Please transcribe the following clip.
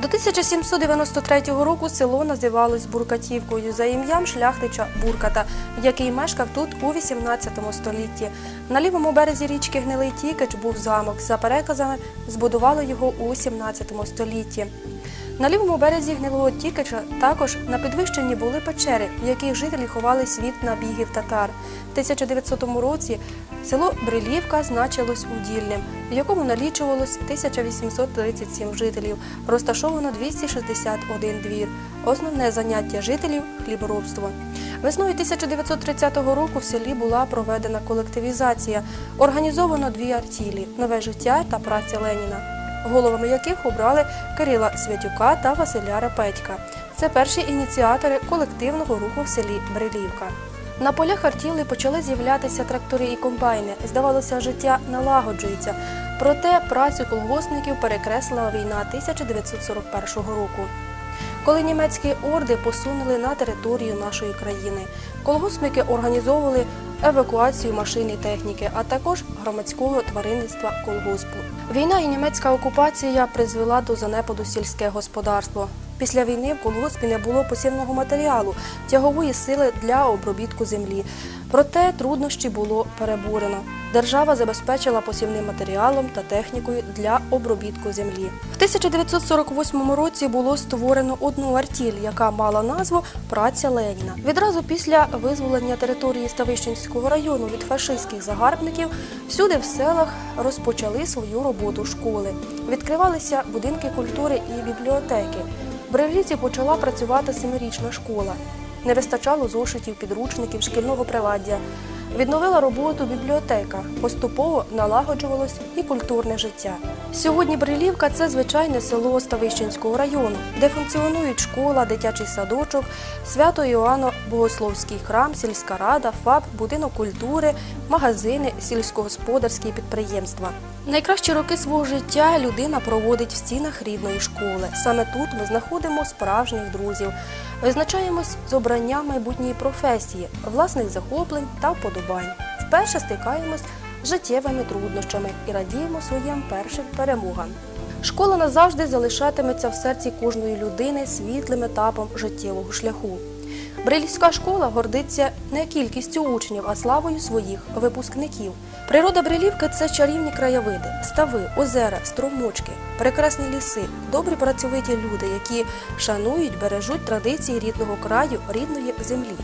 До 1793 року село називалось Буркатівкою за ім'ям шляхтича Бурката, який мешкав тут у 18 столітті. На лівому березі річки Гнилий Тікач був замок. За переказами збудували його у 17 столітті. На лівому березі гнилого Тікача також на підвищенні були печери, в яких жителі ховались від набігів татар. В 1900 році село Брилівка значилось удільним, в якому налічувалось 1837 жителів, розташовано 261 двір. Основне заняття жителів хліборобство. Весною 1930 року в селі була проведена колективізація. Організовано дві артілі нове життя та праця Леніна головами яких обрали Кирила Святюка та Василя Репетька. Це перші ініціатори колективного руху в селі Брилівка. На полях артіли почали з'являтися трактори і комбайни. Здавалося, життя налагоджується. Проте працю колгоспників перекреслила війна 1941 року. Коли німецькі орди посунули на територію нашої країни, колгоспники організовували евакуацію машин і техніки, а також громадського тваринництва колгоспу. Війна і німецька окупація призвела до занепаду сільське господарство. Після війни в колгоспі не було посівного матеріалу, тягової сили для обробітку землі. Проте труднощі було переборено. Держава забезпечила посівним матеріалом та технікою для обробітку землі. В 1948 році було створено одну артіль, яка мала назву Праця Леніна. Відразу після визволення території Ставищенського району від фашистських загарбників всюди в селах розпочали свою роботу школи. Відкривалися будинки культури і бібліотеки. В Бревліці почала працювати семирічна школа. Не вистачало зошитів, підручників, шкільного приладдя. Відновила роботу бібліотека. Поступово налагоджувалось і культурне життя. Сьогодні Брилівка це звичайне село Ставищенського району, де функціонують школа, дитячий садочок, свято Іоанно Богословський храм, сільська рада, ФАП, будинок культури, магазини, сільськогосподарські підприємства. Найкращі роки свого життя людина проводить в стінах рідної школи. Саме тут ми знаходимо справжніх друзів, визначаємось з обрання майбутньої професії, власних захоплень та вподобань. Вперше стикаємось з життєвими труднощами і радіємо своїм першим перемогам. Школа назавжди залишатиметься в серці кожної людини світлим етапом життєвого шляху. Брилівська школа гордиться не кількістю учнів, а славою своїх випускників. Природа Брилівки це чарівні краєвиди, стави, озера, струмочки, прекрасні ліси, добрі працьовиті люди, які шанують, бережуть традиції рідного краю, рідної землі.